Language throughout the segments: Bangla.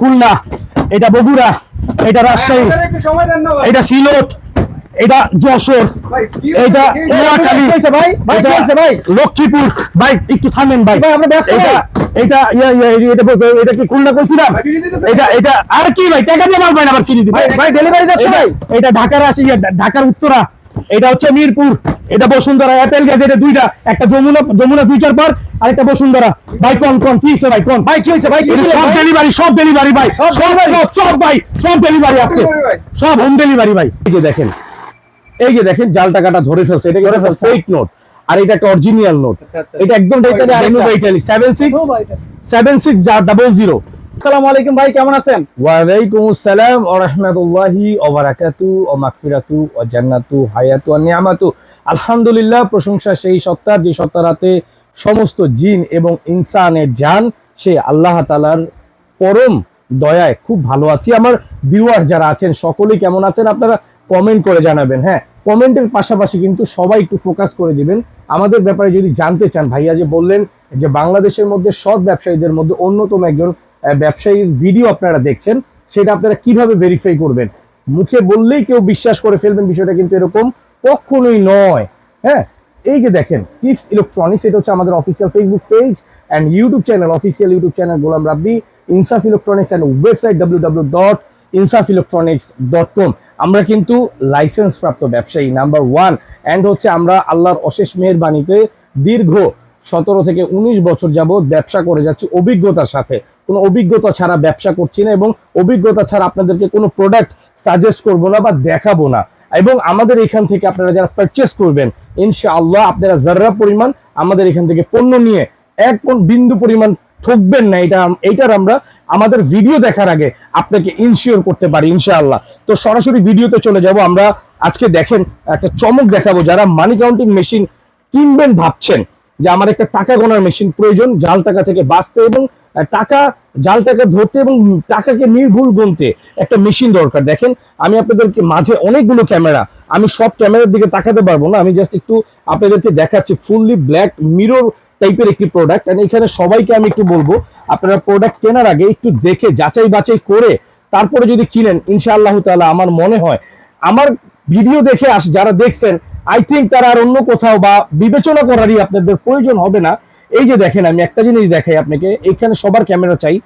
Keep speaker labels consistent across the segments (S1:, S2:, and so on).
S1: খুলনা এটা বগুড়া এটা রাজশাহী
S2: ভাই।
S1: এটা সিলেট এটা যশোর এটা নোয়াখালী
S3: ভাই? ভাই, কি
S1: এটা
S3: হয়েছে ভাই?
S1: লক্ষ্মীপুর। ভাই একটু থামেন ভাই।
S3: ভাই, আমরা ব্যস্ত
S1: এটা এটা কি খুলনা কইছিলাম। এটা এটা আর কি ভাই টাকা দিয়ে মাল পাই না আবার দিবে
S3: ভাই, ভাই, delivery যাচ্ছে ভাই।
S1: এটা ঢাকার আসি ঢাকার উত্তরা। এটা হচ্ছে মিরপুর এটা বসুন্ধরা অ্যাপেল গেছে এটা দুইটা একটা যমুনা যমুনা ফিউচার পার্ক আর একটা বসুন্ধরা। ভাই কোন কোন কি হইছে ভাই কোন?
S3: ভাই কি হয়েছে ভাই
S1: সব ডেলিভারি সব ডেলিভারি ভাই সব সব সব ভাই সব ডেলিভারি
S2: ভাই।
S1: সব হোম ডেলিভারি ভাই। এই যে দেখেন এই যে দেখেন জাল টাকাটা ধরে ফেলছে এটা ধরে ফেলছে। ফেক নোট আর এটা একটা অরিজিনাল নোট
S2: আচ্ছা।
S1: এটা একদম ইটালি আর
S3: আরেকটা।
S1: ইটালি 76 76 ডাবল জিরো
S3: আসসালামু আলাইকুম ভাই, কেমন আছেন?
S1: ওয়ালাইকুম আসসালাম ওয়া রাহমাতুল্লাহি ওয়া বারাকাতু ওয়া মাগফিরাতু ওয়া জান্নাতু, হায়াতু ওয়া নিয়ামাতু। আলহামদুলিল্লাহ, প্রশংসা সেই সত্তার, যে সত্তার হাতে সমস্ত জিন এবং ইনসানের জান, সে আল্লাহ তাআলার পরম দয়ায় খুব ভালো আছি। আমার ভিউয়ার যারা আছেন, সকলেই কেমন আছেন আপনারা কমেন্ট করে জানাবেন হ্যাঁ? কমেন্টের পাশাপাশি কিন্তু সবাই একটু ফোকাস করে দিবেন। আমাদের ব্যাপারে যদি জানতে চান, ভাইয়া যে বললেন যে বাংলাদেশের মধ্যে সৎ ব্যবসায়ীদের মধ্যে অন্যতম একজন ব্যবসায়ীর ভিডিও আপনারা দেখছেন, সেটা আপনারা কীভাবে ভেরিফাই করবেন? মুখে বললেই কেউ বিশ্বাস করে ফেলবেন, বিষয়টা কিন্তু এরকম কখনোই নয়। হ্যাঁ এই যে দেখেন টিপস ইলেকট্রনিক্স এটা হচ্ছে আমাদের official Facebook page and YouTube channel official YouTube channel Golam Rabbi Insaf electronics and website W W dot Insaf electronics dot com আমরা কিন্তু লাইসেন্স প্রাপ্ত ব্যবসায়ী নাম্বার ওয়ান অ্যান্ড হচ্ছে আমরা আল্লাহর অশেষ মেহেরবাণীতে দীর্ঘ সতেরো থেকে উনিশ বছর যাবৎ ব্যবসা করে যাচ্ছি অভিজ্ঞতার সাথে। কোনো অভিজ্ঞতা ছাড়া ব্যবসা করছি না এবং অভিজ্ঞতা ছাড়া আপনাদেরকে কোনো প্রোডাক্ট সাজেস্ট করব না বা দেখাবো না। এবং আমাদের এখান থেকে আপনারা যারা পারচেস করবেন, ইনশাআল্লাহ আপনারা যারা পরিমাণ আমাদের এখান থেকে পণ্য নিয়ে এক কোন বিন্দু পরিমাণ ঠকবেন না, এটা এইটার আমরা আমাদের ভিডিও দেখার আগে আপনাকে ইনশিওর করতে পারি, ইনশাআল্লাহ। তো সরাসরি ভিডিওতে চলে যাব, আমরা আজকে দেখেন একটা চমক দেখাবো, যারা মানি কাউন্টিং মেশিন কিনবেন ভাবছেন যে আমার একটা টাকা গোনার মেশিন প্রয়োজন, জাল টাকা থেকে বাঁচতে এবং টাকা, জাল টাকা ধরতে এবং টাকাকে নির্ভুল গুনতে একটা মেশিন দরকার। দেখেন, আমি আপনাদেরকে মাঝে অনেকগুলো ক্যামেরা আমি সব ক্যামেরার দিকে তাকাতে পারব না। আমি জাস্ট একটু আপনাদেরকে দেখাচ্ছি ফুললি ব্ল্যাক মিরর টাইপের একটি প্রোডাক্ট এন্ড এখানে সবাইকে আমি একটু বলব, আপনারা প্রোডাক্ট কেনার আগে একটু দেখে, যাচাই বাছাই করে, তারপরে যদি কিনেন, ইনশাআল্লাহ তাআলা আমার মনে হয়, আমার ভিডিও দেখে আস, যারা দেখছেন আই থিঙ্ক তারা আর অন্য কোথাও বা বিবেচনা করারই আপনাদের প্রয়োজন হবে না। এই যে দেখেন, আমি একটা জিনিস দেখাই আপনাকে এখানে সবার ক্যামেরা চাই।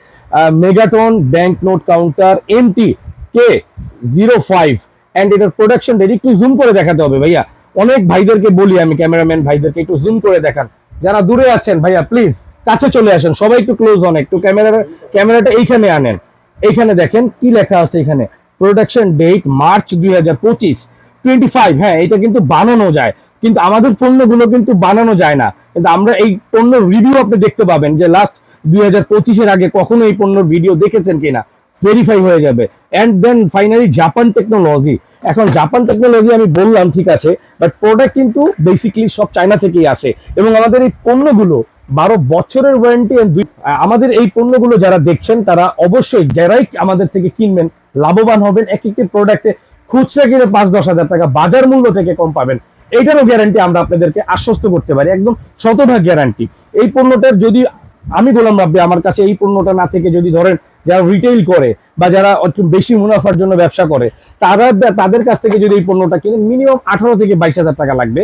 S1: Megaton bank note counter MT K zero five and এটার প্রোডাকশন রেট একটু জুম করে দেখাতে হবে ভাইয়া। অনেক ভাইদেরকে বলি আমি ক্যামেরাম্যান ভাইদেরকে একটু জুম করে দেখান। যারা দূরে আছেন ভাইয়া প্লিজ কাছে চলে আসেন, সবাই একটু ক্লোজ হন, একটু ক্যামেরার ক্যামেরাটা এইখানে আনেন। এইখানে দেখেন কি লেখা আছে এখানে। প্রোডাকশন ডেট মার্চ দুই হাজার পঁচিশ টোয়েন্টি ফাইভ হ্যাঁ এটা কিন্তু বানানো যায়। কিন্তু আমাদের পণ্যগুলো কিন্তু বানানো যায় না। কিন্তু আমরা এই পণ্য রিভিউ আপনি দেখতে পাবেন যে লাস্ট দুই হাজার পঁচিশের আগে কখনো এই পণ্যর ভিডিও দেখেছেন কিনা? ভেরিফাই হয়ে যাবে। And then finally Japan technology এখন জাপান টেকনোলজি আমি বললাম, ঠিক আছে বাট প্রোডাক্ট কিন্তু বেসিক্যালি সব চায়না থেকেই আসে। এবং আমাদের এই পণ্যগুলো বারো বছরের ওয়ারেন্টি আমাদের এই পণ্যগুলো যারা দেখছেন, তারা অবশ্যই যারাই আমাদের থেকে কিনবেন, লাভবান হবেন। এক একটি প্রোডাক্টে খুচরা কিনে পাঁচ দশ হাজার টাকা, বাজার মূল্য থেকে কম পাবেন। এইটারও গ্যারান্টি আমরা আপনাদেরকে আশ্বস্ত করতে পারি একদম শতভাগ গ্যারান্টি এই পণ্যটার যদি আমি গোলাম রাব্বি আমার কাছে এই পণ্যটা না থেকে যদি ধরেন যারা রিটেইল করে বা যারা একটু বেশি মুনাফার জন্য ব্যবসা করে তারা তাদের কাছ থেকে যদি এই পণ্যটা কিনে মিনিমাম আঠারো থেকে বাইশ হাজার টাকা লাগবে।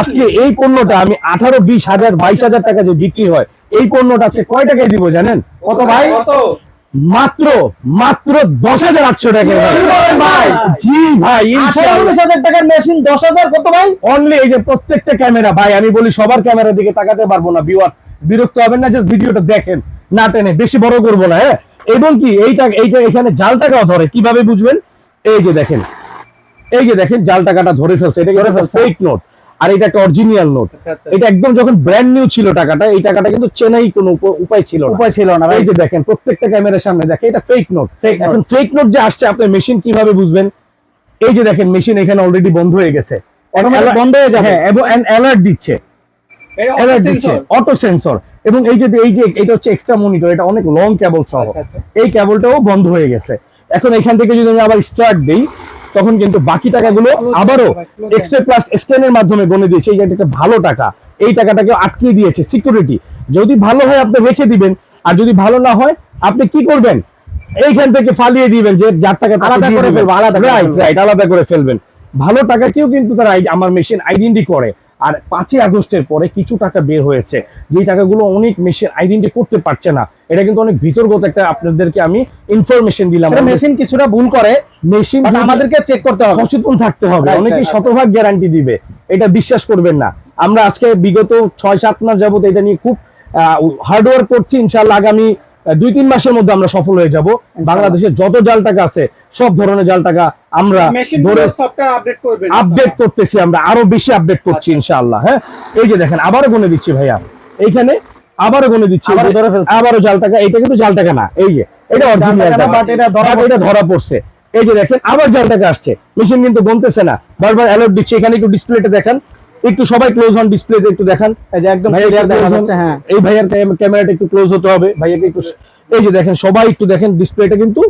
S1: আজকে এই পণ্যটা আমি আঠারো বিশ হাজার বাইশ হাজার টাকা যে বিক্রি হয় এই পণ্যটা আছে কয় টাকায় দিব জানেন?
S3: কত ভাই?
S2: কত?
S1: মাত্র মাত্র দশ হাজার আটশো টাকা? জি ভাই
S3: হাজার টাকার মেশিন দশ হাজার কত ভাই?
S1: অনলি এই যে প্রত্যেকটা ক্যামেরা ভাই আমি বলি সবার ক্যামেরার দিকে তাকাতে পারব না ভিউয়ার বিরক্ত হবেন না জাস্ট ভিডিওটা দেখেন না টেনে। বেশি বড় করব না হ্যাঁ? এবং কি এইটা এইটা এখানে জাল টাকাও ধরে কীভাবে বুঝবেন? এই যে দেখেন এই যে দেখেন জাল টাকাটা ধরে ফেলছে এটা ধরে ফেলছে। নোট আর এটা একটা অরিজিনাল নোট
S2: আচ্ছা, আচ্ছা।
S1: এটা একদম যখন ব্র্যান্ড নিউ ছিল টাকাটা এই টাকাটা কিন্তু চেনাই কোনো উপায় ছিল না।
S3: উপায় ছিল না
S1: এই যে দেখেন প্রত্যেকটা ক্যামেরার সামনে দেখে এটা ফেক নোট এখন ফেক নোট যে আসছে আপনি মেশিন কীভাবে বুঝবেন? এই যে দেখেন মেশিন এখানে অলরেডি বন্ধ হয়ে গেছে।
S3: বন্ধ হয়ে যাবে।
S1: হ্যাঁ এবং অ্যালার্ট দিচ্ছে। অ্যালার্ট দিচ্ছে। অটো সেন্সর এবং এই যে এই যে এটা হচ্ছে এক্সট্রা মনিটর এটা অনেক লং কেবল সহ।
S2: আচ্ছা, আচ্ছা।
S1: এই কেবলটাও বন্ধ হয়ে গেছে। এখন এখান থেকে যদি আমি আবার স্টার্ট দেই তখন কিন্তু বাকি টাকাগুলো আবারও এক্সট্রা প্লাস স্ক্যানের মাধ্যমে গনে দিয়েছে। এই একটা ভালো টাকা। এই টাকাটাকে আটকে দিয়েছে সিকিউরিটি যদি ভালো হয় আপনি রেখে দিবেন। আর যদি ভালো না হয় আপনি কি করবেন? এইখান থেকে ফালিয়ে দিবেন যে যার টাকা
S3: আলাদা করে ফেলবেন আলাদা করে
S1: Right, আলাদা করে ফেলবেন। ভালো টাকা কেউ কিন্তু তারা আমার মেশিন আইডেন্টি করে। আর পাঁচই আগস্টের পরে কিছু টাকা বের হয়েছে। যে টাকাগুলো অনেক মেশিন আইডেন্টি করতে পারছে না এটা কিন্তু অনেক ভিতরগত একটা আপনাদেরকে আমি ইনফরমেশন দিলাম।
S3: মেশিন কিছুটা ভুল করে
S1: মেশিন
S3: আমাদেরকে চেক করতে হবে।
S1: সচেতন থাকতে হবে অনেকেই শতভাগ গ্যারান্টি দিবে এটা বিশ্বাস করবেন না। আমরা আজকে বিগত ছয় সাত মাস যাবত এটা নিয়ে খুব হার্ডওয়ার্ক করছি ইনশাল্লাহ আগামী দুই তিন মাসের মধ্যে আমরা সফল হয়ে যাব। বাংলাদেশের যত জাল টাকা আছে সব ধরনের জাল টাকা আমরা ধরে
S2: আপডেট
S1: করতেছি আমরা আরও বেশি আপডেট করছি ইনশাআল্লাহ হ্যাঁ? এই যে দেখেন আবারও গুনে দিচ্ছি ভাইয়া। এইখানে আবারও গুনে দিচ্ছি
S3: আবারও
S1: জাল টাকা এটা কিন্তু জাল টাকা না এই যে এটা অরিজিনাল
S3: এটা। ধরা পড়ছে।
S1: এই যে দেখেন আবার জাল টাকা আসছে। মেশিন কিন্তু গনতেছে না। বারবার অ্যালার্ট দিচ্ছে এখানে একটু ডিসপ্লেটা দেখান। একটু সবাই ক্লোজ হন ডিসপ্লেতে একটু দেখান।
S3: এই যে একদম ক্লিয়ার দেখা যাচ্ছে হ্যাঁ।
S1: এই ভাইয়ার ক্যামেরাটা একটু ক্লোজ হতে হবে। ভাইয়াকে একটু এই যে দেখেন সবাই একটু দেখেন ডিসপ্লেটা কিন্তু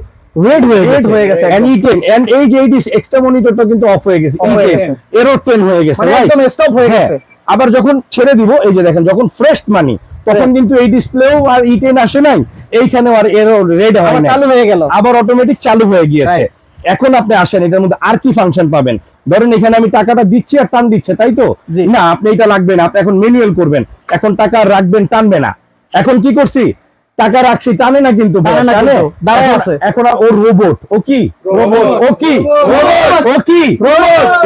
S1: রেড হয়ে গেছে।
S3: হয়ে গেছে একদম।
S1: E10 and এই যে এই এক্সট্রা মনিটরটা কিন্তু অফ হয়ে গেছে।
S3: Off হয়ে গেছে।
S1: এরর 10 হয়ে গেছে
S3: মানে একদম স্টপ হয়ে গেছে।
S1: আবার যখন ছেড়ে দিব এই যে দেখেন যখন ফ্রেশ মানি তখন কিন্তু এই ডিসপ্লেও আর ই টেন আসে নাই। এইখানেও আর এরর রেড হয়
S3: আবার
S1: না
S3: চালু হয়ে গেল।
S1: আবার অটোমেটিক চালু হয়ে গিয়েছে. এখন আপনি আসেন এটার মধ্যে আর কি ফাংশন পাবেন? ধরেন এখানে আমি টাকাটা দিচ্ছি আর টান দিচ্ছে তাই তো? না আপনি এটা লাগবে না আপনি এখন ম্যানুয়াল করবেন। এখন টাকা রাখবেন টানবে না। এখন কি করছি? টাকা রাখছি টানে না কিন্তু
S3: দাঁড়ায়
S1: এখন-
S3: আছে।
S1: এখন ও রোবট ও কি. ও কি?
S2: Robot.
S1: ও কি?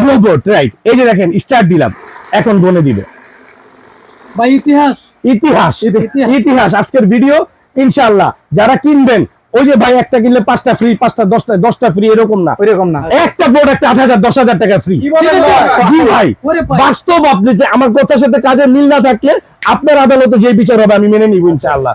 S1: রোবট রাইট এই যে দেখেন স্টার্ট দিলাম। এখন গনে দিবে।
S4: ইতিহাস।
S1: ইতিহাস।
S4: ইতিহাস।
S1: আজকের ভিডিও ইনশাআল্লাহ। যারা কিনবেন ওই যে ভাই একটা কিনলে পাঁচটা ফ্রি পাঁচটা দশটা দশটা ফ্রি এরকম না।
S3: ওইরকম না।
S1: একটা প্রোডাক্ট আট হাজার দশ হাজার টাকা ফ্রি
S2: কি বলেন ভাই?
S1: জি ভাই বাস্তব আপনি যে আমার কথার সাথে কাজের মিল না থাকলে আপনার আদালতে যে বিচার হবে আমি মেনে নিব ইনশাআল্লাহ।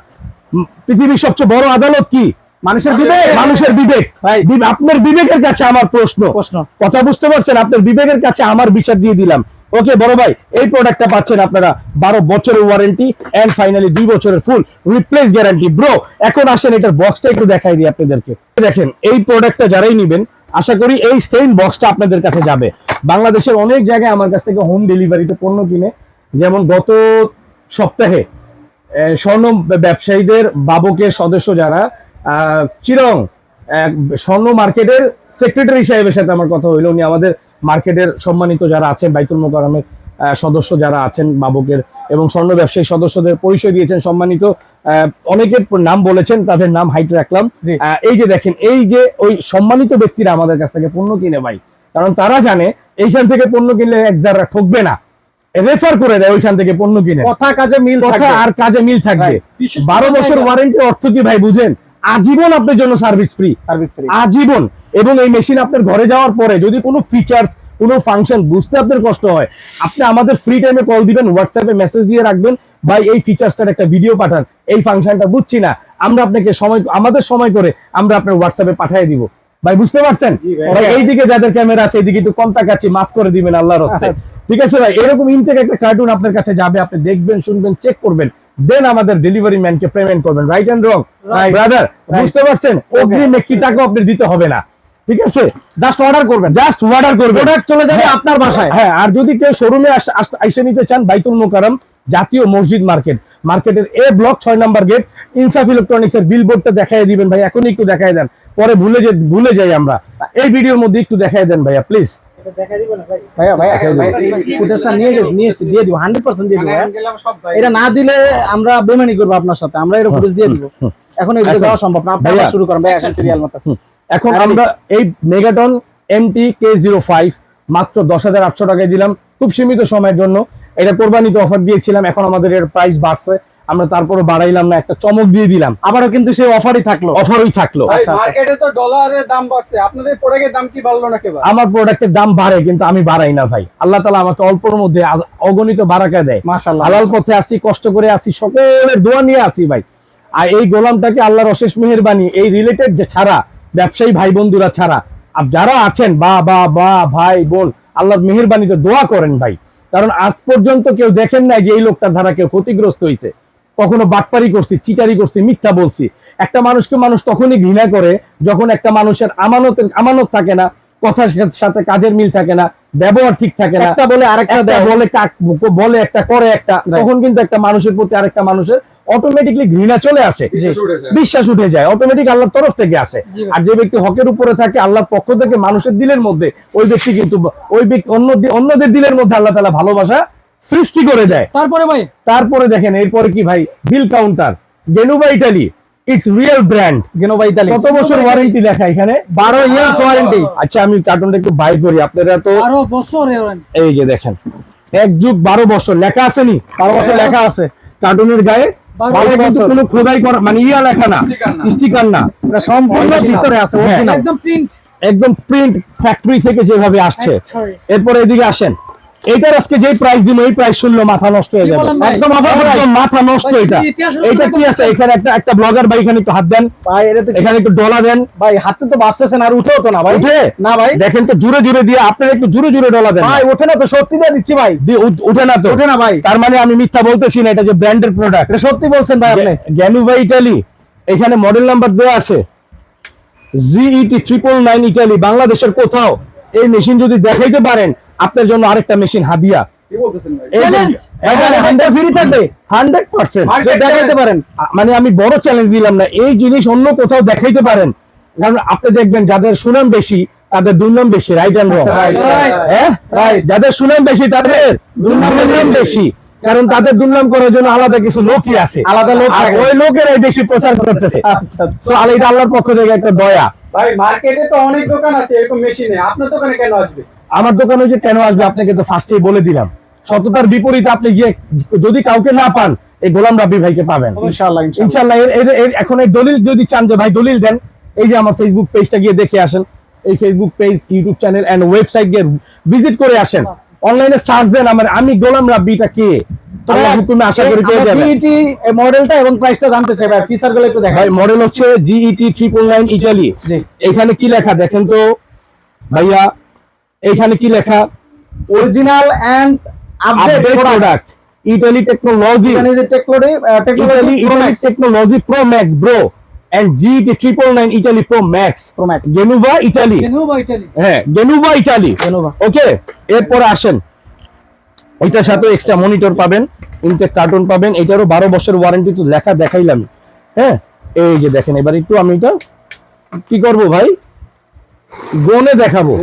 S1: পৃথিবীর সবচেয়ে বড় আদালত কি?
S3: মানুষের বিবেক।
S1: মানুষের বিবেক।
S3: ভাই।
S1: আপনার বিবেকের কাছে আমার প্রশ্ন।
S3: প্রশ্ন।
S1: কথা বুঝতে পারছেন? আপনার বিবেকের কাছে আমার বিচার দিয়ে দিলাম। ওকে, বড় ভাই, এই প্রোডাক্টটা পাচ্ছেন আপনারা বারো বছরের ওয়ারেন্টি এন্ড ফাইনালি দুই বছরের ফুল রিপ্লেস গ্যারান্টি ব্রো এখন আসেন এটার বক্সটা একটু দেখাই দিই আপনাদেরকে। দেখেন, এই প্রোডাক্টটা যারাই নেবেন, আশা করি এই সেম বক্সটা আপনাদের কাছে যাবে। বাংলাদেশের অনেক জায়গায় আমার কাছ থেকে হোম ডেলিভারিতে পণ্য কিনে, যেমন গত সপ্তাহে স্বর্ণ ব্যবসায়ীদের বাবকের সদস্য যারা চিরং স্বর্ণ মার্কেটের সেক্রেটারি সাহেবের সাথে আমার কথা হইল, উনি আমাদের মার্কেটের সম্মানিত যারা আছেন বাইতুল মোকারমের সদস্য যারা আছেন বাবকের এবং স্বর্ণ ব্যবসায়ী সদস্যদের পরিচয় দিয়েছেন সম্মানিত অনেকের নাম বলেছেন তাদের নাম হাইট রাখলাম। এই যে দেখেন এই যে ওই সম্মানিত ব্যক্তিরা আমাদের কাছ থেকে পণ্য কিনে ভাই কারণ তারা জানে এইখান থেকে পণ্য কিনলে এক যারা ঠকবে না। রেফার করে দেয় ওইখান থেকে পণ্য কিনে।
S3: কথা কাজে মিল
S1: কথা আর কাজে মিল থাকবে। বারো বছর। ওয়ারেন্টি অর্থ কি ভাই বুঝেন? আজীবন আপনার জন্য সার্ভিস ফ্রি
S3: সার্ভিস ফ্রি
S1: আজীবন। এবং এই মেশিন আপনার ঘরে যাওয়ার পরে যদি কোনো ফিচার্স কোনো ফাংশন বুঝতে আপনার কষ্ট হয় আপনি আমাদের ফ্রি টাইমে কল দিবেন হোয়াটসঅ্যাপে মেসেজ দিয়ে রাখবেন ভাই এই ফিচার্সটার একটা ভিডিও পাঠান এই ফাংশনটা বুঝছি না আমরা আপনাকে সময় আমাদের সময় করে আমরা আপনার হোয়াটসঅ্যাপে পাঠিয়ে দিব। ভাই বুঝতে পারছেন? এইদিকে যাদের ক্যামেরা আছে এইদিকে একটু কম তাকাচ্ছি মাফ করে দিবেন আল্লাহর হস্তে। ঠিক আছে ভাই? এরকম ইনটেক একটা কার্টুন আপনার কাছে যাবে আপনি দেখবেন শুনবেন চেক করবেন। দেন আমাদের ডেলিভারি ম্যানকে পেমেন্ট করবেন। Right and wrong. ব্রাদার বুঝতে পারছেন? অগ্রিম একটি টাকা আপনি দিতে হবে না। ঠিক আছে?
S3: জাস্ট অর্ডার করবেন
S1: জাস্ট অর্ডার করবেন।
S3: প্রোডাক্ট চলে যাবে
S1: হ্যাঁ।
S3: আপনার বাসায়।
S1: হ্যাঁ আর যদি কেউ শোরুমে আইসে নিতে চান বাইতুল মোকারম জাতীয় মসজিদ মার্কেট। মার্কেটের এ ব্লক ছয় নাম্বার গেট ইনসাফ ইলেকট্রনিক্স এর বিল বিলবোর্ডটা দেখাই দিবেন ভাই এখন একটু দেখাই দেন। পরে ভুলে যে ভুলে যাই আমরা। এই ভিডিওর মধ্যে একটু দেখাই দেন ভাইয়া প্লিজ
S3: ভাইয়া ভাইয়া। ফুটেজটা নিয়ে গেছি নিয়েছি দিয়ে দিব হান্ড্রেড পার্সেন্ট দিয়ে দিব
S2: মানে
S3: ভাইয়া।
S2: আমি গেলাম সব ভাই।
S3: এটা না দিলে আমরা বেমানি করব আপনার সাথে আমরা এর ফুটেজ দিয়ে দিব এখন এই যাওয়া সম্ভব না আপনি শুরু করেন ভাই এখন সিরিয়াল মতো
S1: এখন আমরা এই megaton MT K zero five মাত্র দশ হাজার আটশো টাকায় দিলাম খুব সীমিত সময়ের জন্য এটা কোরবানিতে অফার দিয়েছিলাম এখন আমাদের এর প্রাইস বাড়ছে আমরা তারপরে বাড়াইলাম না একটা চমক দিয়ে দিলাম।
S3: আবারও কিন্তু সেই অফারই থাকল।
S1: অফারই থাকল।
S2: ভাই,
S3: আচ্ছা, আচ্ছা।
S2: মার্কেটে তো ডলারের দাম বাড়ছে। আপনাদের প্রোডাক্টের দাম কি বাড়লো না কেবা
S1: আমার প্রোডাক্টের দাম বাড়ে কিন্তু আমি বাড়াই না ভাই। আল্লাহ তালা আমাকে অল্পর মধ্যে অগণিত বারাকা দেয়।
S3: মাশাআল্লাহ
S1: হালাল পথে আসি কষ্ট করে আসি সকলের দোয়া নিয়ে আসি ভাই। আর এই গোলামটাকে আল্লাহর অশেষ মেহেরবানি এই রিলেটেড যে ছাড়া ব্যবসায়ী ভাই বন্ধুরা ছাড়া আর যারা আছেন বা বা বা ভাই বোন আল্লাহর মেহেরবানিতে দোয়া করেন ভাই। কারণ আজ পর্যন্ত কেউ দেখেন নাই যে এই লোকটার দ্বারা কেউ ক্ষতিগ্রস্ত হয়েছে কখনো বাটপারি করছি চিটারি করছি মিথ্যা বলছি। একটা মানুষকে মানুষ তখনই ঘৃণা করে যখন একটা মানুষের আমানতের আমানত থাকে না কথার সাথে কাজের মিল থাকে না ব্যবহার ঠিক থাকে না।
S3: একটা বলে আরেকটা দেয়।
S1: বলে কাক বলে একটা করে একটা তখন কিন্তু একটা মানুষের প্রতি আরেকটা মানুষের অটোমেটিকলি ঘৃণা চলে আসে। বিশ্বাস উঠে যায়। অটোমেটিক আল্লাহর তরফ থেকে আসে। আর যে ব্যক্তি হকের উপরে থাকে আল্লাহর পক্ষ থেকে মানুষের দিলের মধ্যে ওই ব্যক্তি কিন্তু ওই ব্যক্তি অন্য অন্যদের দিলের মধ্যে আল্লাহ তালা ভালোবাসা সৃষ্টি করে দেয়।
S4: তারপরে ভাই?
S1: তারপরে দেখেন এরপরে কি ভাই? Bill counter গেনুবা Italy it's real brand
S3: Genova Italy
S1: কত বছর ওয়ারেন্টি লেখা এখানে?
S3: বারো ইয়ার্স ওয়ারেন্টি
S1: আচ্ছা আমি কার্টুনটা একটু বাই করি আপনারা তো
S4: আরও বছর
S1: এই যে দেখেন এক যুগ বারো বছর লেখা আসেনি
S3: বারো বছর লেখা আছে।
S1: কার্টুনের গায়ে?
S4: বারো
S1: বারো
S3: বছর।
S1: কোনো খোদাই করা মানে ইয়া লেখা না
S2: স্টিকার না।
S3: এটা সম্পূর্ণ ভিতরে আছে
S1: হ্যাঁ।
S3: অরিজিনাল
S4: একদম প্রিন্ট
S1: একদম প্রিন্ট ফ্যাক্টরি থেকে যেভাবে আসছে. এরপরে এদিকে আসেন এটার আজকে যে প্রাইস দিব এই প্রাইস শুনলে মাথা নষ্ট হয়ে যাবে। একদম মাথা নষ্ট এটা। এটা কি আছে? এখানে একটা একটা ব্লগার ভাই এখানে একটু হাত দেন।
S3: ভাই এটা তো
S1: এখানে একটু ডলা দেন।
S3: ভাই হাতে তো বাঁচতেছেন আর উঠেও তো না ভাই।
S1: উঠে?
S3: না ভাই।
S1: দেখেন তো জুড়ে জুড়ে দিয়ে আপনারা একটু জুড়ে জুড়ে ডলা দেন।
S3: ভাই ওঠে না তো সত্যি দিয়ে দিচ্ছি ভাই।
S1: উঠে না তো।
S3: ওঠে না ভাই।
S1: তার মানে আমি মিথ্যা বলতেছি না এটা যে ব্র্যান্ডের প্রোডাক্ট
S3: এটা সত্যি বলছেন ভাই আপনি।
S1: গ্যানু ভাই ইটালি এখানে মডেল নাম্বার দেওয়া আছে। জিইটি ট্রিপল নাইন ইটালি বাংলাদেশের কোথাও। এই মেশিন যদি দেখাইতে পারেন আপনার জন্য আরেকটা মেশিন হাদিয়া। মানে আমি বড় চ্যালেঞ্জ দিলাম না এই জিনিস অন্য কোথাও দেখাইতে পারেন। কারণ আপনি দেখবেন যাদের সুনাম বেশি তাদের দুর্নাম বেশি রাইট অ্যান্ড রং. হ্যাঁ? যাদের সুনাম বেশি তাদের দুর্নাম বেশি। কারণ তাদের দুর্নাম করার জন্য আলাদা কিছু লোকই আছে।
S3: আলাদা লোক
S1: ওই লোকেরাই বেশি প্রচার করতেছে।
S3: আচ্ছা
S1: এটা আল্লাহর পক্ষ থেকে একটা দয়া।
S2: ভাই মার্কেটে তো অনেক দোকান আছে এরকম মেশিনে। আপনার দোকানে কেন আসবে?
S1: আমার দোকানে যে কেন আসবে আপনাকে তো ফার্স্টেই বলে দিলাম। সততার বিপরীতে আপনি গিয়ে যদি কাউকে না পান এই গোলাম রাব্বি ভাইকে পাবেন।
S3: ইনশাআল্লাহ ইনশাআল্লাহ।
S1: এর- এখন এই দলিল যদি চান যে ভাই দলিল দেন এই যে আমার ফেসবুক পেজটা গিয়ে দেখে আসেন। এই Facebook page YouTube channel and website গিয়ে ভিজিট করে আসেন। অনলাইনে সার্চ দেন আমার আমি গোলাম রাব্বিটা কে? আল্লাহ হুকুমে আশা করি পেয়ে যাবেন
S3: টিইটি মডেলটা এবং প্রাইসটা জানতে চাই ভাই। ফিচার একটু দেখাই।
S1: ভাই মডেল হচ্ছে GET triple nine Italy
S3: G.
S1: এখানে কি লেখা দেখেন তো? ভাইয়া এখানে কি লেখা?
S3: Original and update
S1: product Italy technology
S3: যে technology
S1: Italy Technology Pro And GT Triple Nine Italy Pro Max.
S3: Pro Max.
S1: Genuva, Italy.
S4: Genova, Italy.
S1: হ্যাঁ। ওকে এরপরে আসেন। ওইটার সাথে এক্সট্রা মনিটর পাবেন ইনটেক কার্টুন পাবেন এটারও বারো বছর ওয়ারেন্টি তো লেখা দেখাইলাম হ্যাঁ? এই যে দেখেন এবার একটু আমি এটা কি করব ভাই? গনে দেখাবো।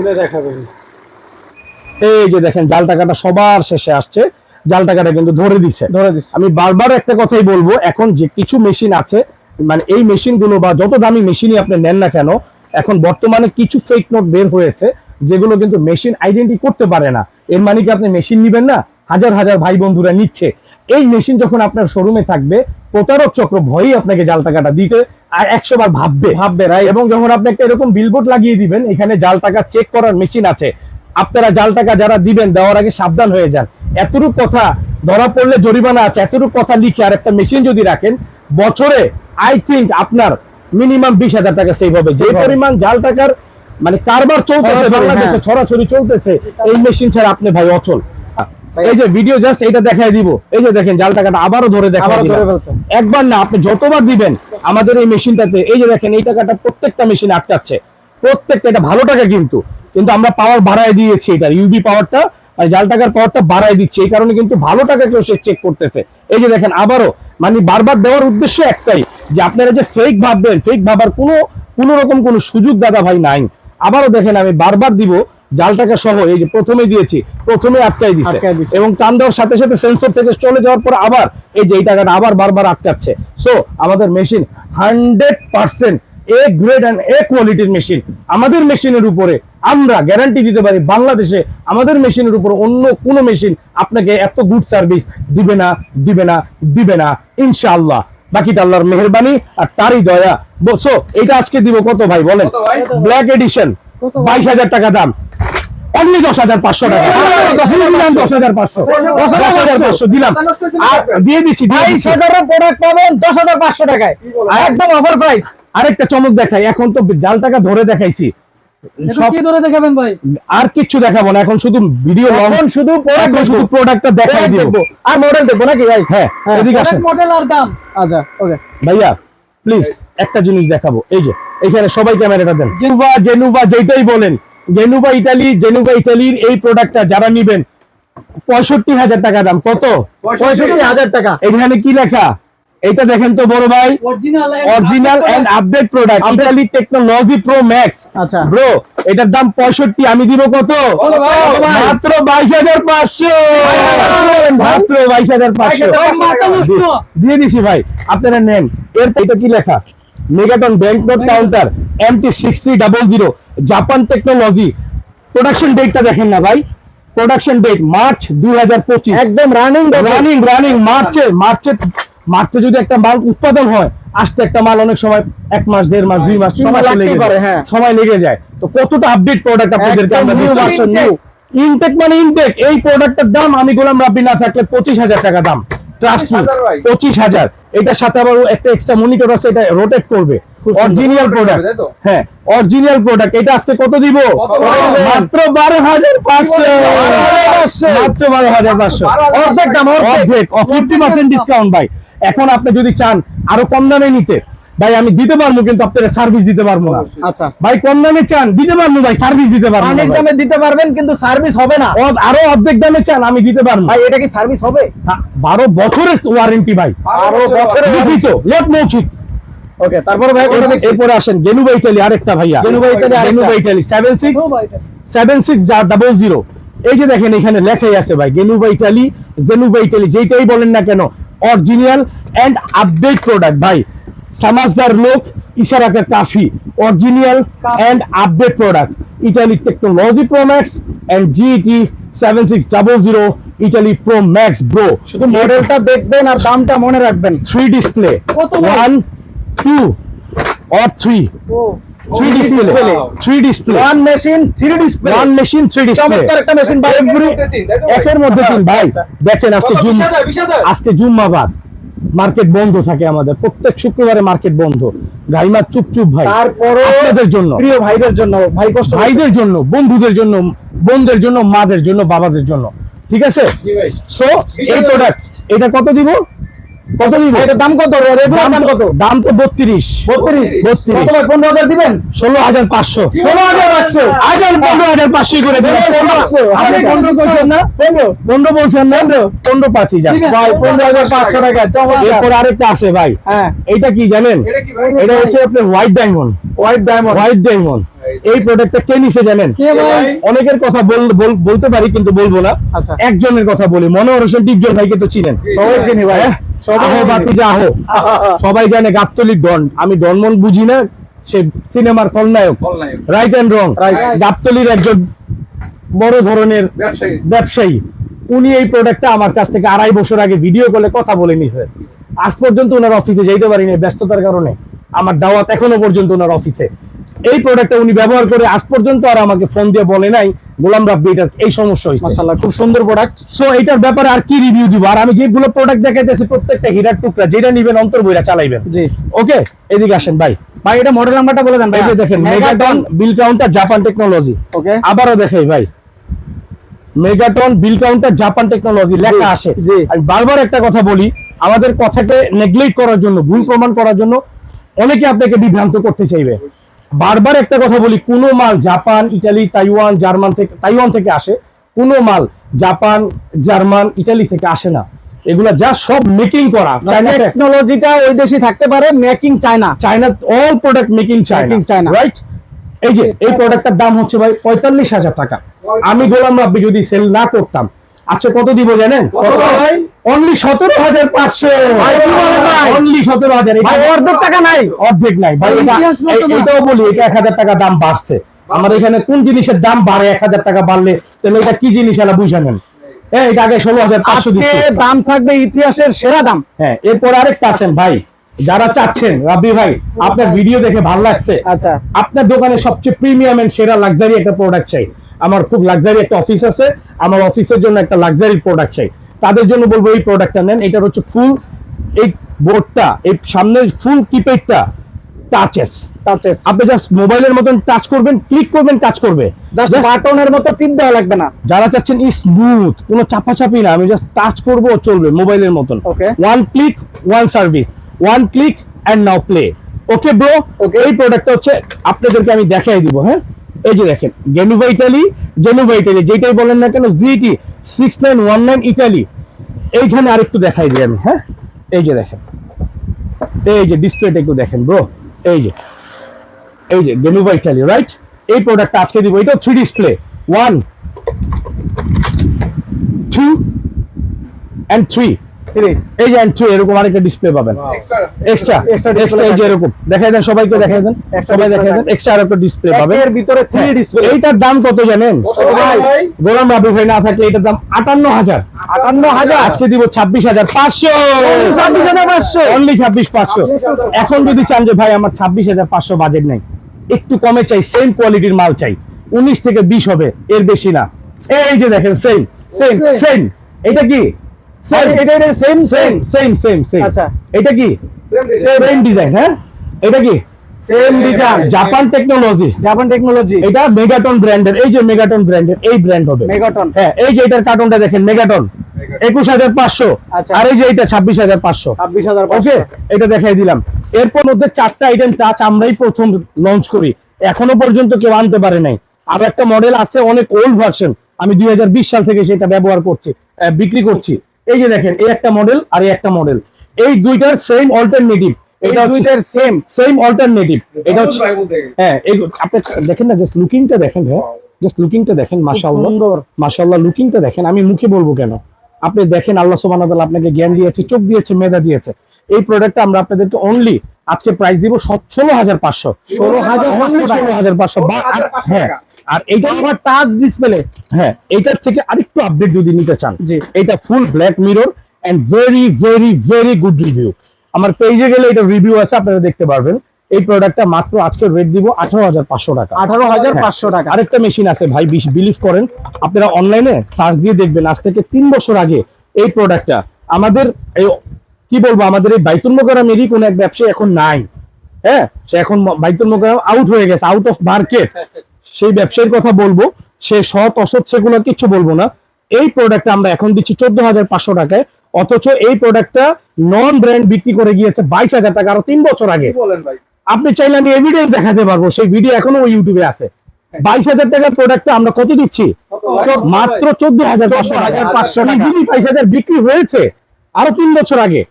S1: এই যে দেখেন জাল টাকাটা সবার শেষে আসছে। জাল টাকাটা কিন্তু ধরে দিচ্ছে
S3: ধরে দিচ্ছি
S1: আমি বারবার একটা কথাই বলব এখন যে কিছু মেশিন আছে মানে এই মেশিনগুলো বা যত দামি মেশিনই আপনি নেন না কেন এখন বর্তমানে কিছু ফেক নোট বের হয়েছে। যেগুলো কিন্তু মেশিন আইডেন্টি করতে পারে না। এর মানে কি আপনি মেশিন নিবেন না? হাজার হাজার ভাই বন্ধুরা নিচ্ছে। এই মেশিন যখন আপনার শোরুমে থাকবে প্রতারক চক্র ভয়ই আপনাকে জাল টাকাটা দিতে আর একশো বার ভাববে।
S3: ভাববে রাই
S1: এবং যখন আপনি একটা এরকম বিলবোর্ড লাগিয়ে দিবেন এখানে জাল টাকা চেক করার মেশিন আছে। আপনারা জাল টাকা যারা দিবেন দেওয়ার আগে সাবধান হয়ে যান। এতটুক কথা ধরা পড়লে জরিমানা আছে এতটুক কথা লিখে আর একটা মেশিন যদি রাখেন বছরে আই থিঙ্ক আপনার মিনিমাম বিশ হাজার টাকা সেভ হবে। যে পরিমাণ জাল টাকার মানে কারবার চলতেছে বাংলাদেশে
S3: হ্যাঁ।
S1: ছড়াছড়ি চলতেছে। এই মেশিন ছাড়া আপনি ভাই অচল। এই যে ভিডিও জাস্ট এটা দেখাই দিব। এই যে দেখেন জাল টাকাটা আবারও ধরে দেখা
S3: আবারও ধরে ফেলছে।
S1: একবার না আপনি যতবার দিবেন আমাদের এই মেশিনটাতে এই যে দেখেন এই টাকাটা প্রত্যেকটা মেশিনে আটকাচ্ছে। প্রত্যেকটা এটা ভালো টাকা কিন্তু। কিন্তু আমরা পাওয়ার বাড়ায় দিয়েছি এটা ইউবি পাওয়ারটা আর জাল টাকার পাওয়ারটা বাড়ায় দিচ্ছে। এই কারণে কিন্তু ভালো টাকা কেউ সে চেক করতেছে। এই যে দেখেন আবারও মানে বারবার দেওয়ার উদ্দেশ্য একটাই যে আপনারা যে ফেক ভাববেন ফেক ভাবার কোনো কোনো রকম কোনো সুযোগ দাদা ভাই নাই। আবারও দেখেন আমি বারবার দিব জাল টাকা সহ এই যে প্রথমে দিয়েছি প্রথমে আটকাই দিচ্ছে এবং টান দেওয়ার সাথে সাথে সেন্সর থেকে চলে যাওয়ার পর আবার এই যে এই টাকাটা আবার বারবার আটকাচ্ছে। সো আমাদের machine hundred percent A grade and A কোয়ালিটির মেশিন আমাদের মেশিনের উপরে আমরা গ্যারান্টি দিতে পারি বাংলাদেশে আমাদের মেশিনের উপর অন্য কোনো মেশিন আপনাকে এত গুড সার্ভিস দিবে না দিবে না দিবে না। ইনশাআল্লাহ। বাকিটা আল্লাহর মেহরবানি আর তারই দয়া। বলছো এটা আজকে দিব কত ভাই বলেন? ব্ল্যাক এডিশন বাইশ হাজার টাকা দাম। অনলি দশ হাজার পাঁচশো টাকা। দশ হাজার পাঁচশো। দশ হাজার পাঁচশো। দিলাম। আর দিয়ে দিছি দিয়ে
S3: বাইশ
S1: দিছি।
S3: হাজারের প্রোডাক্ট পাবেন দশ হাজার পাঁচশো টাকায়। একদম অফার প্রাইস
S1: আরেকটা চমক দেখাই এখন তো জাল টাকা ধরে দেখাইছি।
S4: কি ধরে দেখাবেন ভাই?
S1: আর কিচ্ছু দেখাবো না এখন শুধু ভিডিও
S3: এখন শুধু প্রোডাক্ট
S1: শুধু প্রোডাক্টটা দেখাই দিব।
S3: আর মডেল দেখব নাকি? ভাই
S1: হ্যাঁ
S3: হ্যাঁ,
S1: এদিকে আসেন।
S4: মডেল আর দাম।
S3: আচ্ছা ওকে
S1: ভাইয়া প্লিজ একটা জিনিস দেখাবো। এই যে এখানে সবাই ক্যামেরাটা দেন। জেনুবা জেনুবা যেটাই বলেন জেনুবা ইটালি জেনুবা ইটালির এই প্রোডাক্টটা যারা নিবেন পঁয়ষট্টি হাজার টাকা দাম। কত?
S3: পঁয়ষট্টি হাজার টাকা।
S1: এখানে কি লেখা? এটা দেখেন তো বড় ভাই।
S4: Original
S1: and update product Italy technology pro max
S3: আচ্ছা।
S1: ব্রো এটার দাম পঁয়ষট্টি আমি দিব কত? মাত্র বাইশ হাজার পাঁচশো। মাত্র বাইশ হাজার পাঁচশো।
S4: মাথা নষ্ট।
S1: দিয়ে দিছি ভাই। আপনারা নেন। এর এটা কি লেখা? Megaton bank note counter MT six three double zero Japan technology production ডেটটা দেখেন না ভাই। প্রোডাকশন ডেট মার্চ দুই হাজার পঁচিশ।
S3: একদম রানিং
S1: রানিং রানিং মার্চে মার্চে মার্চে যদি একটা মাল উৎপাদন হয় আসতে একটা মাল অনেক সময় এক মাস দেড় মাস দুই মাস
S3: সময়
S1: লেগে যায়।
S3: হ্যাঁ।
S1: সময় লেগে যায়। তো কতটা আপডেট প্রোডাক্ট আপনাদেরকে আমরা। ইনটেক মানে ইনটেক এই প্রোডাক্টের দাম আমি গোলাম রাব্বি না থাকলে পঁচিশ হাজার টাকা দাম। ট্রাস্ট পঁচিশ হাজার এটার সাথে আবার একটা এক্সট্রা মনিটর আছে এটা রোটেট করবে। অরিজিনাল প্রোডাক্ট হ্যাঁ অরিজিনাল প্রোডাক্ট এটা আজকে কত দিব? মাত্র বারো হাজার পাঁচশো।
S3: 12,500
S1: মাত্র বারো হাজার পাঁচশো।
S2: 12,500
S3: অর্ধেক দাম অর্ধেক
S1: ফিফটি পার্সেন্ট ডিসকাউন্ট ভাই। এখন আপনি যদি চান আরও কম দামে নিতে ভাই আমি দিতে পারব কিন্তু আপনারা সার্ভিস দিতে পারব না।
S3: আচ্ছা।
S1: ভাই কম দামে চান দিতে পারব ভাই সার্ভিস দিতে পারব
S3: অনেক দামে দিতে পারবেন কিন্তু সার্ভিস হবে না।
S1: আরও অর্ধেক দামে চান আমি দিতে পারব।
S3: ভাই এটা কি সার্ভিস হবে?
S1: বারো বছরের ওয়ারেন্টি ভাই।
S2: বারো বছরের
S1: লিখিত লোক মৌখিক।
S3: ওকে তারপরে ভাই কোনটা দেখছি
S1: এরপরে আসেন গেনুবা ইটালি আরেকটা ভাইয়া।
S3: গেনুবা ইটালি আরেকটা।
S1: গেনুবা Italy seven six seven six double zero এই যে দেখেন এখানে লেখাই আছে ভাই গেনুবা ইটালি জেনুবা ইটালি যেটাই বলেন না কেন অরিজিনাল এন্ড আপডেট প্রোডাক্ট ভাই সমাজদার লোক ইশারাকে কাফি। Original and update product Italy technology pro max and GT seven six double zero Italy pro max bro
S3: শুধু মডেলটা দেখবেন আর দামটা মনে রাখবেন।
S1: Three display one two or three
S4: O.
S1: Three display three display
S3: one machine three display
S1: one machine three display
S3: চমৎকার একটা মেশিন ভাই।
S1: এভরি
S2: মধ্যে তিন, তাই তো ভাই?
S1: একের মধ্যে তিন ভাই।
S3: আচ্ছা,
S1: দেখেন আজকে জুম
S2: 20,000, 20,000?
S1: আজকে জুম্মাবাদ। মার্কেট বন্ধ থাকে আমাদের। প্রত্যেক শুক্রবারে মার্কেট বন্ধ। গাইমার চুপ চুপ ভাই।
S3: তারপরও
S1: আপনাদের জন্য।
S3: প্রিয় ভাইদের জন্য। ভাই কষ্ট
S1: ভাইদের জন্য বন্ধুদের জন্য বোনদের জন্য মাদের জন্য বাবাদের জন্য। ঠিক আছে? সো এই প্রোডাক্ট এটা কত দিব? কত দিব
S3: এটার দাম কত? রেগুলার দাম কত?
S1: দাম তো বত্রিশ।
S3: বত্রিশ?
S1: বত্রিশ।
S3: কত ভাই পনেরো হাজার দিবেন?
S1: ষোলো হাজার পাঁচশো।
S3: ষোলো হাজার পাঁচশো।
S1: পনেরো হাজার পাঁচশো করে দিলাম।
S3: পনেরো
S1: আপনি পনেরো বলছেন না?
S3: পনেরো।
S1: পনেরো বলছেন না? পনেরো। পাঁচই যান
S3: ভাই পনেরো হাজার পাঁচশো টাকা। চমৎকার
S1: এরপর আরেকটা আছে ভাই।
S3: হ্যাঁ।
S1: কি জানেন?
S2: এটা কি ভাই?
S1: এটা হচ্ছে আপনার white diamond
S3: white diamond
S1: white diamond এই প্রোডাক্টটা কে নিছে জানেন? অনেকের কথা বল- বল- বলতে পারি কিন্তু বলব না।
S3: আচ্ছা।
S1: একজনের কথা বলি। মনোহর হোসেন ডিপজল ভাইকে তো চিনেন?
S3: সবাই চিনি ভাই।
S1: হ্যাঁ?
S3: সবাই
S1: জানে গাবতলির ডন। আমি ডনমন বুঝি না সে সিনেমার খলনায়ক। Right and wrong. গাবতলির একজন বড় ধরনের
S2: ব্যবসায়ী।
S1: ব্যবসায়ী। উনি এই প্রোডাক্টটা আমার কাছ থেকে আড়াই বছর আগে ভিডিও কলে কথা বলে নিছে। আজ পর্যন্ত ওনার অফিসে যাইতে পারিনি ব্যস্ততার কারণে। আমার দাওয়াত এখনও পর্যন্ত ওনার অফিসে এই প্রোডাক্টটা উনি ব্যবহার করে আজ পর্যন্ত আর আমাকে ফোন দিয়ে বলে নাই গোলাম রাব্বি এটার এই সমস্যা হয়েছে।
S3: মাশাআল্লাহ খুব সুন্দর প্রোডাক্ট
S1: সো এটার ব্যাপারে আর কি রিভিউ দিব? আর আমি যেগুলো প্রোডাক্ট দেখাইতেছি প্রত্যেকটা হীরার টুকরা যেটা নিবেন অন্তর বইরা চালাইবেন।
S3: জি।
S1: ওকে এদিকে আসেন ভাই।
S3: ভাই এটা মডেল নাম্বারটা বলে দেন ভাই।
S1: দেখেন Megaton bill counter Japan technology
S3: okay
S1: আবারও দেখাই ভাই। Megaton bill counter Japan technology লেখা আসে। আমি বারবার একটা কথা বলি আমাদের কথাকে নেগলেক্ট করার জন্য ভুল প্রমাণ করার জন্য অনেকে আপনাকে বিভ্রান্ত করতে চাইবে। বারবার একটা কথা বলি কোনো মাল জাপান ইটালি তাইওয়ান জার্মান থেকে তাইওয়ান থেকে আসে কোনো মাল জাপান জার্মান ইটালি থেকে আসে না। এগুলা যা সব মেকিং করা
S3: টেকনোলজিটা ওই দেশে থাকতে পারে making China
S1: China all product making China right এই যে এই প্রোডাক্টটার দাম হচ্ছে ভাই পঁয়তাল্লিশ হাজার টাকা। আমি গোলাম রাব্বি যদি সেল না করতাম আচ্ছা কত দিব জানেন?
S2: কত ভাই?
S1: অনলি সতেরো হাজার পাঁচশো? অনলি সতেরো হাজার।
S3: অর্ধেক টাকা নাই।
S1: অর্ধেক নাই। এটাও বলি এটা এক হাজার টাকা দাম বাড়ছে। আমার এখানে কোন জিনিসের দাম বাড়ে এক হাজার টাকা বাড়লে? তাহলে এটা কি জিনিস এলা বুঝে নেন। এটা আগে ষোলো হাজার পাঁচশো
S3: দাম থাকবে ইতিহাসের সেরা দাম।
S1: হ্যাঁ এরপর আরেকটা আছেন ভাই। যারা চাচ্ছেন রাব্বি ভাই আপনার ভিডিও দেখে ভালো লাগছে।
S3: আচ্ছা।
S1: আপনার দোকানে সবচেয়ে প্রিমিয়াম এন্ড সেরা লাক্সারি একটা প্রোডাক্ট চাই। আমার খুব লাক্সারি একটা অফিস আছে। আমার অফিসের জন্য একটা লাক্সারি প্রোডাক্ট চাই। তাদের জন্য বলব এই প্রোডাক্টটা নেন। এটার হচ্ছে ফুল এই বোর্ডটা এই সামনের ফুল কিপ্যাডটা টাচেস
S3: টাচেস
S1: আপনি জাস্ট মোবাইলের মতন টাচ করবেন ক্লিক করবেন কাজ করবে।
S3: জাস্ট বাটনের মতো টিপ দেওয়া লাগবে না।
S1: যারা চাচ্ছেন স্মুথ কোনো চাপাচাপি না আমি জাস্ট টাচ করব চলবে মোবাইলের মতন।
S3: Okay
S1: one click one service one click and now play okay bro okay এই প্রোডাক্টটা হচ্ছে আপনাদেরকে আমি দেখাই দিব হ্যাঁ? এই যে দেখেন গেনুভা ইটালি জেনুভা ইটালি যেটাই বলেন না কেন GT six nine one nine Italy এইখানে আরেকটু দেখাই দিই আমি হ্যাঁ? এই যে দেখেন। এই যে ডিসপ্লেটা একটু দেখেন ব্রো এই যে। এই যে ডেনুভা ইটালি রাইট এই প্রোডাক্টটা আজকে দিব এটা three display one two and three
S3: three
S1: এই যে এরকম আরেকটা ডিসপ্লে পাবেন।
S2: এক্সট্রা
S1: এক্সট্রা এক্সট্রা এই যে এরকম। দেখাই দেন সবাইকে দেখাই দেন। সবাই দেখাই দেন। এক্সট্রা আরেকটা ডিসপ্লে পাবেন।
S3: এর ভিতরে থ্রি ডিসপ্লে
S1: এইটার দাম কত জানেন? গোলাম রাবি ভাই না থাকলে এটার দাম আটান্ন হাজার
S3: আটান্ন হাজার
S1: আজকে দিব ছাব্বিশ হাজার পাঁচশো।
S3: ছাব্বিশ হাজার পাঁচশো?
S1: অনলি ছাব্বিশ পাঁচশো। এখন যদি চান যে ভাই আমার ছাব্বিশ হাজার পাঁচশো বাজেট নেই। একটু কমে চাই সেম কোয়ালিটির মাল চাই। উনিশ থেকে বিশ হবে এর বেশি না। এই যে দেখেন সেম সেম সেম এটা কি?
S3: আরে এটা এটা same
S1: same same same same
S3: আচ্ছা।
S1: এটা কি? সেম ডিজাইন হ্যাঁ? এটা কি?
S3: Same design
S1: Japan technology
S3: Japan technology
S1: এটা মেগাটন ব্র্যান্ডের এই যে মেগাটন ব্র্যান্ডের এই ব্র্যান্ড হবে।
S3: মেগাটন
S1: হ্যাঁ এই যে এটার কার্টনটা দেখেন মেগাটন একুশ হাজার পাঁচশো।
S3: আচ্ছা।
S1: আর এই যে এটা ছাব্বিশ হাজার পাঁচশো।
S3: ছাব্বিশ হাজার
S1: ওকে? এটা দেখাই দিলাম। এরপর মধ্যে চারটা আইটেম টাচ আমরাই প্রথম লঞ্চ করি। এখনও পর্যন্ত কেউ আনতে পারে নাই। আর একটা মডেল আছে অনেক ওল্ড ভার্সন আমি দুই হাজার বিশ সাল থেকে সেটা ব্যবহার করছি বিক্রি করছি। এই যে দেখেন এই একটা মডেল আর এই একটা মডেল এই দুইটার সেম অল্টারনেটিভ এটা
S3: দুইটার সেম
S1: সেম অল্টারনেটিভ এটা হচ্ছে। হ্যাঁ এই আপনি দেখেন না জাস্ট লুকিংটা দেখেন হ্যাঁ জাস্ট লুকিংটা দেখেন মাশাআল্লাহ।
S3: সুন্দর।
S1: মাশাআল্লাহ লুকিংটা দেখেন। আমি মুখে বলব কেন? আপনি দেখেন আল্লাহ সুবহানাহু ওয়া তাআলা আপনাকে জ্ঞান দিয়েছে চোখ দিয়েছে মেধা দিয়েছে। এই প্রোডাক্টটা আমরা আপনাদেরকে অনলি আজকে প্রাইস দিব ষোলো হাজার পাঁচশো।
S3: ষোলো হাজার।
S1: ষোলো হাজার পাঁচশো বা- আর-
S2: 16,500
S1: হ্যাঁ। আর এইটা
S3: আমার টাচ ডিসপ্লে
S1: হ্যাঁ এইটার থেকে আরেকটু আপডেট যদি নিতে চান
S3: জি।
S1: এটা full black mirror and very very very good review আমার পেজে গেলে এটা রিভিউ আছে আপনারা দেখতে পারবেন। এই প্রোডাক্টটা মাত্র আজকে রেট দিব আঠারো হাজার পাঁচশো টাকা।
S3: আঠারো হাজার
S1: হ্যাঁ।
S3: পাঁচশো টাকা।
S1: আরেকটা মেশিন আছে ভাই বিলিভ করেন আপনারা অনলাইনে সার্চ দিয়ে দেখবেন আজ থেকে তিন বছর আগে এই প্রোডাক্টটা আমাদের এই কি বলব আমাদের এই বাইতুল মোকারামেরই কোন এক ব্যবসায়ী এখন নাই। হ্যাঁ সে এখন বাইতুল মোকারাম আউট হয়ে গেছে আউট অফ মার্কেট সেই ব্যবসায়ীর কথা বলব সে সৎ অসৎ সেগুলো কিছু বলব না। এই প্রোডাক্টটা আমরা এখন দিচ্ছি চোদ্দ হাজার পাঁচশো টাকায় অথচ এই প্রোডাক্টটা নন ব্র্যান্ড বিক্রি করে গিয়েছে বাইশ হাজার টাকা আরও তিন বছর আগে।
S2: বলেন ভাই?
S1: আপনি চাইলে আমি এভিডেন্স দেখাতে পারব সেই ভিডিও এখনও ওই ইউটিউবে আছে। বাইশ হাজার টাকার প্রোডাক্টটা আমরা কত দিচ্ছি? মাত্র চোদ্দ হাজার পাঁচশো টাকা।
S3: 14,500 টাকা।
S1: ইজিলি বাইশ হাজার বিক্রি হয়েছে আরও তিন বছর আগে।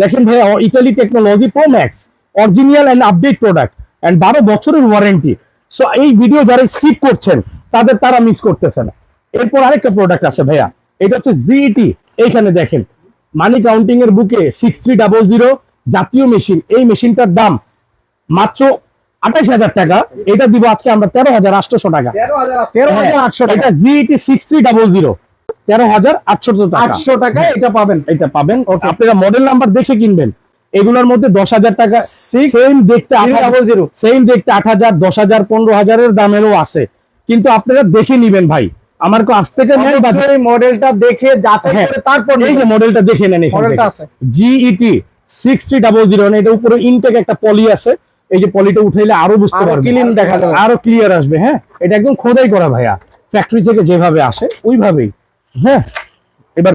S1: দেখেন ভাই Italy technology pro max original and update product and বারো বছরের ওয়ারেন্টি সো এই ভিডিও যারা স্কিপ করছেন তাদের তারা মিস করতেছে না। এরপর আরেকটা প্রোডাক্ট আছে ভাইয়া এটা হচ্ছে জিইটি এইখানে দেখেন মানি কাউন্টিং এর বুকে সিক্স থ্রি ডাবল জিরো জাতীয় মেশিন এই মেশিনটার দাম মাত্র আঠাইশ হাজার টাকা। এটা দিব আজকে আমরা তেরো হাজার আটশোশো টাকা।
S2: তেরো হাজার
S3: আটশো। টাকা।
S1: GET six three double zero তেরো হাজার আটশো টাকা।
S3: আটশো টাকায় এটা পাবেন।
S1: এটা পাবেন। আপনারা মডেল নাম্বার দেখে কিনবেন। এগুলোর মধ্যে দশ হাজার টাকা সেম দেখতে সেম দেখতে আট হাজার দশ হাজার পনেরো হাজারের দামেরও আছে। কিন্তু আপনারা দেখে নিবেন ভাই। আমার আজ থেকে
S3: মডেলটা দেখে
S1: হ্যাঁ,
S3: তারপর
S1: এই যে মডেলটা দেখে নেন GET six three double zero এটা উপরে ইনটেক একটা পলি আছে। এই যে পলিটা উঠাইলে আরও বুঝতে
S3: আরও
S1: পারবেন।
S3: দেখা যাবে।
S1: আরও ক্লিয়ার আসবে হ্যাঁ? এটা একদম খোদাই করা ভাইয়া। ফ্যাক্টরি থেকে যেভাবে আসে ওইভাবেই। হ্যাঁ? এবার